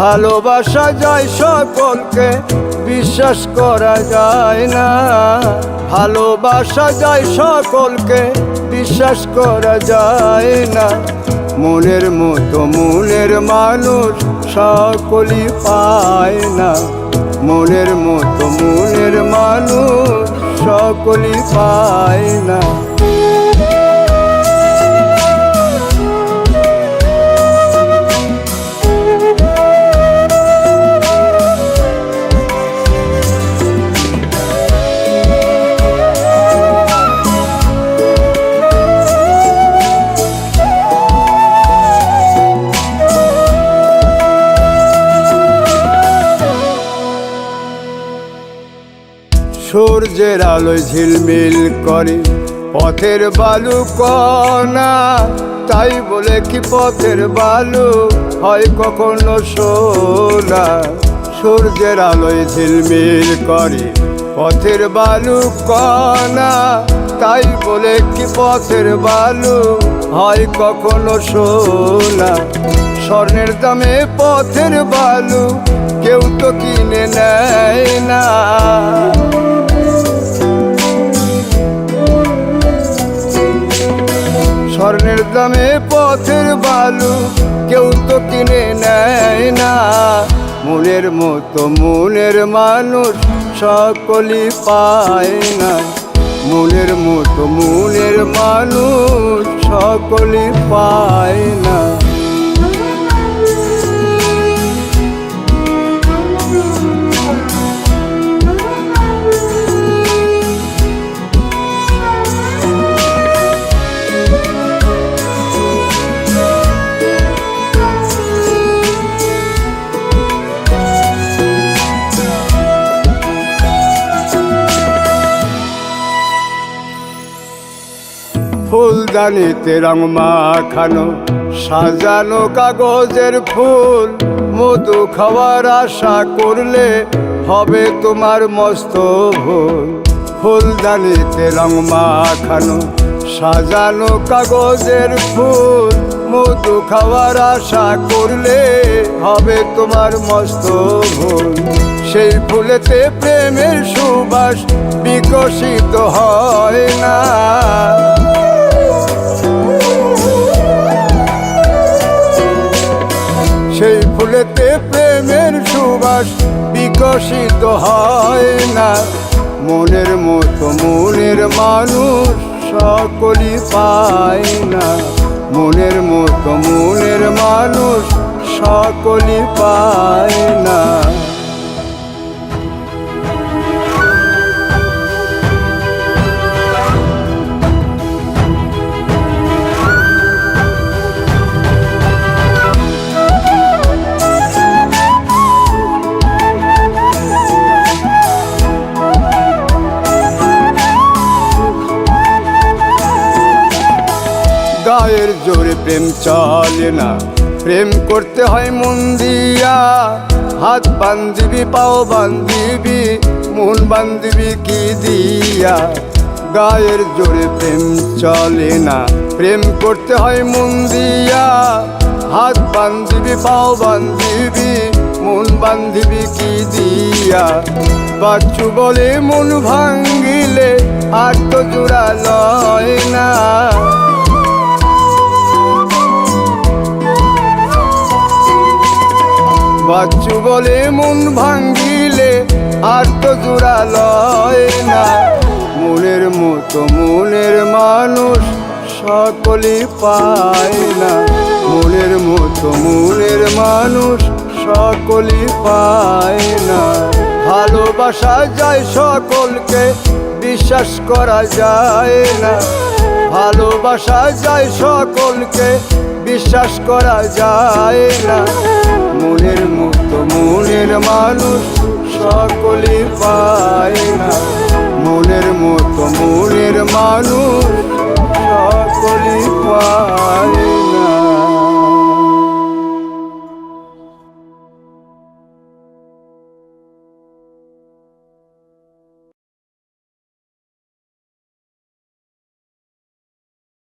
ভালোবাসা যায় সকলকে, বিশ্বাস করা যায় না। ভালোবাসা যায় সকলকে, বিশ্বাস করা যায় না। মনের মতো মনের মানুষ সকলই পায় না। মনের মতো মনের মানুষ সকলই পায় না। সূর্যের আলোয় ঝিলমিল করে। পথের বালু কণা তাই বলে কি পথের বালু হয় কখনো সোনা? সূর্যের আলোয় ঝিলমিল করে, পথের বালু কণা তাই বলে কি পথের বালু হয় কখনো সোনা? স্বর্ণের দামে পথের বালু কেউ তো কিনে নেয় না। স্বর্ণের দামে পথের বালু কেউ তো কিনে নেয় না। মূলের মতো মূলের মানুষ সকলই পায় না। মূলের মতো মূলের মানুষ সকলই পায় না। ফুলদানিতে রং মাখানো, সাজানো কাগজের ফুল, মধু খাওয়ার আশা করলে হবে তোমার মস্ত ভুল। ফুলদানিতে রং মাখানো, সাজানো কাগজের ফুল, মধু খাওয়ার আশা করলে হবে তোমার মস্ত ভুল। সেই ফুলেতে প্রেমের সুবাস বিকশিত হয় না। ফুলেতে প্রেমের সুবাস বিকশিত হয় না। মনের মতো মনের মানুষ সকলই পায় না। মনের মতো মনের মানুষ সকলই পায় না। গায়ের জোরে প্রেম চলে না। প্রেম করতে হয় মন দিয়া। হাত বান্ধিবি, পাও বান্ধিবি, মন বান্ধিবি কি দিয়া? গায়ের জোরে প্রেম চলে না। প্রেম করতে হয় মন দিয়া। হাত বান্ধিবি, পাও বান্ধিবি, মন বান্ধিবি কি দিয়া? বাচ্চু বলে মন ভাঙ্গিলে আর তো জোড়া লয় বলে মন ভাঙ্গিলে আর তো জোড়া লয় না। মনের মতো মনের মানুষ সকলই পায় না। মনের মতো মনের মানুষ সকলই পায় না। ভালোবাসা যায় সকলকে, বিশ্বাস করা যায় না। ভালোবাসা যায় সকলকে বিশ্বাস করা যায় না। মনের মুক্ত মনের মানুষ সকলে পায় না। মনের মতো মনের মানুষ সকলে পায়